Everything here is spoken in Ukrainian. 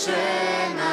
лише